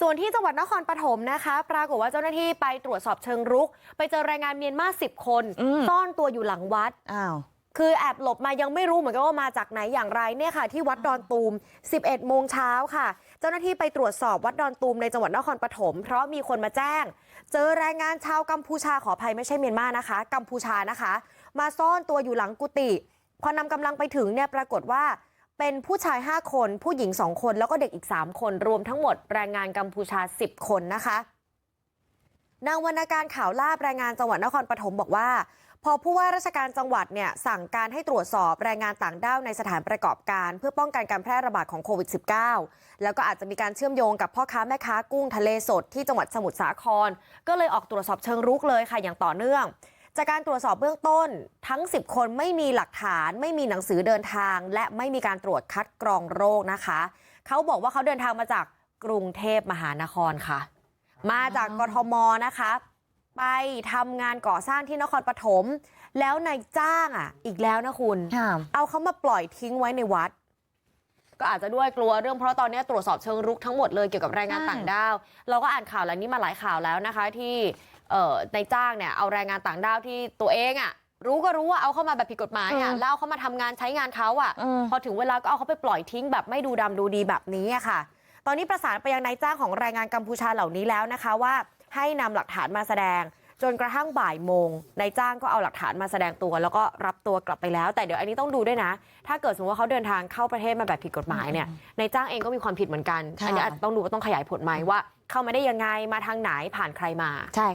ส่วนที่จังหวัดนครปฐมนะคะ ปรากฏว่าเจ้าหน้าที่ไปตรวจสอบเชิงรุก ไปเจอแรงงานเมียนมาสิบคนอืมซ่อนตัวอยู่หลังวัดอ้าวคือแอบหลบมายังไม่รู้เหมือนกันว่ามาจากไหนอย่างไรเนี่ยค่ะ ที่วัดดอนตูม 11 โมงเช้าค่ะ เจ้าหน้าที่ไปตรวจสอบวัดดอนตูมในจังหวัดนครปฐมเพราะมีคนมาแจ้ง เจอแรงงานชาวกัมพูชาขออภัยไม่ใช่เมียนมานะคะ กัมพูชานะคะ มาซ่อนตัวอยู่หลังกุฏิพอนำกำลังไปถึงเนี่ยปรากฏว่า เป็นผู้ชาย5คนผู้หญิง2คนแล้วก็เด็กอีก3คนรวมทั้งหมดแรงงานกัมพูชา10คนนะคะนางวรรณการข่าวลาบแรงงานจังหวัดนครปฐมบอกว่า พอผู้ว่าราชการจังหวัดเนี่ยสั่งการให้ตรวจสอบแรงงานต่างด้าวในสถานประกอบการ เพื่อป้องกันการแพร่ระบาดของโควิด -19 แล้วก็อาจจะมีการเชื่อมโยงกับพ่อค้าแม่ค้ากุ้งทะเลสดที่จังหวัดสมุทรสาคร ก็เลยออกตรวจสอบเชิงรุกเลยค่ะอย่างต่อเนื่อง จากการตรวจสอบเบื้องต้นทั้ง10คนไม่มีหลักฐานไม่มีหนังสือเดินทางและไม่มีการตรวจคัดกรองโรคนะคะเขาบอกว่าเขาเดินทางมาจากกรุงเทพมหานครค่ะ มาจากกทมนะคะ ไปทำงานก่อสร้างที่นครปฐมแล้วนายจ้างอะ อีกแล้วนะคุณค่ะเอาเขามาปล่อยทิ้งไว้ในวัด ก็อาจจะด้วยกลัวเรื่องเพราะตอนนี้ตรวจสอบเชิงรุกทั้งหมดเลยเกี่ยวกับแรงงานใช่ต่างด้าว เราก็อ่านข่าวแล้วนี้มาหลายข่าวแล้วนะคะที่ เอ่อนายจ้างเนี่ยเอาแรงงานต่างด้าวที่ตัวเองอะรู้ก็รู้ว่าเอาเข้ามาแบบผิดกฎหมายอะแล้วเอาเขามาทำงานใช้งานเขาอะเออพอถึงเวลาก็เอาเขาไปปล่อยทิ้งแบบไม่ดูดำดูดีแบบนี้อะค่ะ ตอนนี้ประสานไปยังนายจ้างของแรงงานกัมพูชาเหล่านี้แล้วนะคะว่า ให้นำหลักฐานมาแสดง จนกระทั่งบ่ายโมงนายจ้างก็เอาหลักฐานมาแสดงตัว แล้วก็รับตัวกลับไปแล้ว แต่เดี๋ยวอันนี้ต้องดูด้วยนะ ถ้าเกิดสมมติว่าเขาเดินทางเข้าประเทศมาแบบผิดกฎหมายเนี่ยนายจ้างเองก็มีความผิดเหมือนกันค่ะอันนี้อาจจะต้องดูว่าต้องขยายผลไหมว่า เข้ามาได้ยังไงมาทางไหนผ่านใครมาใช่